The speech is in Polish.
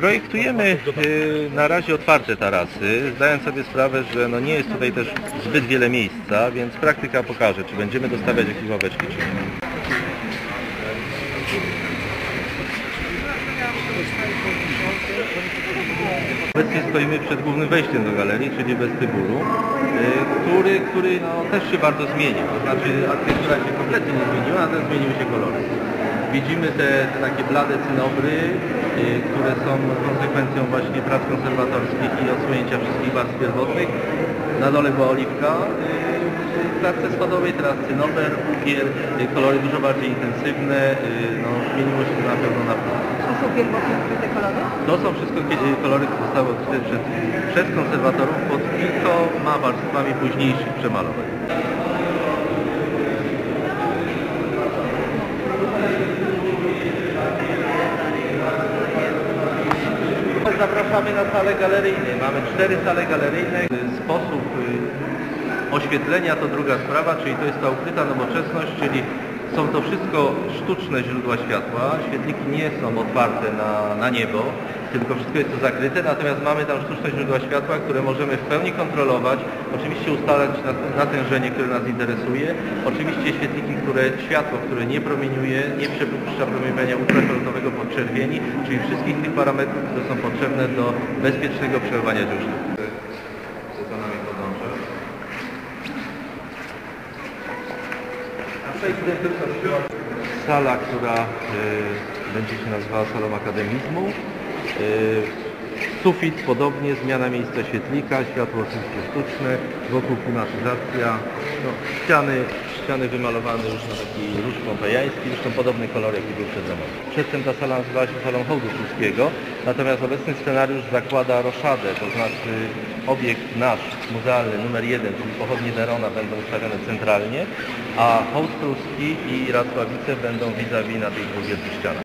Projektujemy y, na razie otwarte tarasy, zdając sobie sprawę, że no nie jest tutaj też zbyt wiele miejsca, więc praktyka pokaże, czy będziemy dostawiać jakieś ławeczki, czy nie. Obecnie stoimy przed głównym wejściem do galerii, czyli westybulu, y, który, który no, też się bardzo zmienił. To znaczy architektura się kompletnie nie zmieniła, natomiast zmieniły się kolory. Widzimy te, te takie blade cynobry, które są konsekwencją właśnie prac konserwatorskich i odsłonięcia wszystkich warstw pierwotnych. Na dole była oliwka, y, w klatce schodowej teraz cynober, ugier, y, kolory dużo bardziej intensywne, y, no, zmieniło się to na pewno na plus. To są pierwotnie odkryte kolory? To są wszystko kolory, które zostały odkryte przez, przez konserwatorów pod kilkoma warstwami późniejszych przemalowań. Zapraszamy na sale galeryjne. Mamy cztery sale galeryjne. Sposób y, oświetlenia to druga sprawa, czyli to jest ta ukryta nowoczesność, czyli są to wszystko sztuczne źródła światła. Świetliki nie są otwarte na, na niebo, tylko wszystko jest to zakryte, natomiast mamy tam sztuczne źródła światła, które możemy w pełni kontrolować. Oczywiście ustalać na- natężenie, które nas interesuje. Oczywiście świetliki, które światło, które nie promieniuje, nie przepuszcza promieniowania ultrafioletowego podczerwieni, czyli wszystkich tych parametrów, które są potrzebne do bezpiecznego przebywania dziużnych. Sala, która y, będzie się nazywała salą akademizmu. Y, sufit podobnie, zmiana miejsca świetlika, światło oczywiście sztuczne, wokół klimatyzacja, no, ściany, ściany wymalowane już na taki róż pompejański, zresztą podobny kolor jaki był przed. Przedtem ta sala nazywała się salą hołdu pruskiego, natomiast obecny scenariusz zakłada roszadę, to znaczy obiekt nasz, muzealny numer jeden, czyli pochodnie Nerona będą ustawione centralnie, a hołd pruski i Racławice będą vis-a-vis na tych dwóch wielkich ścianach.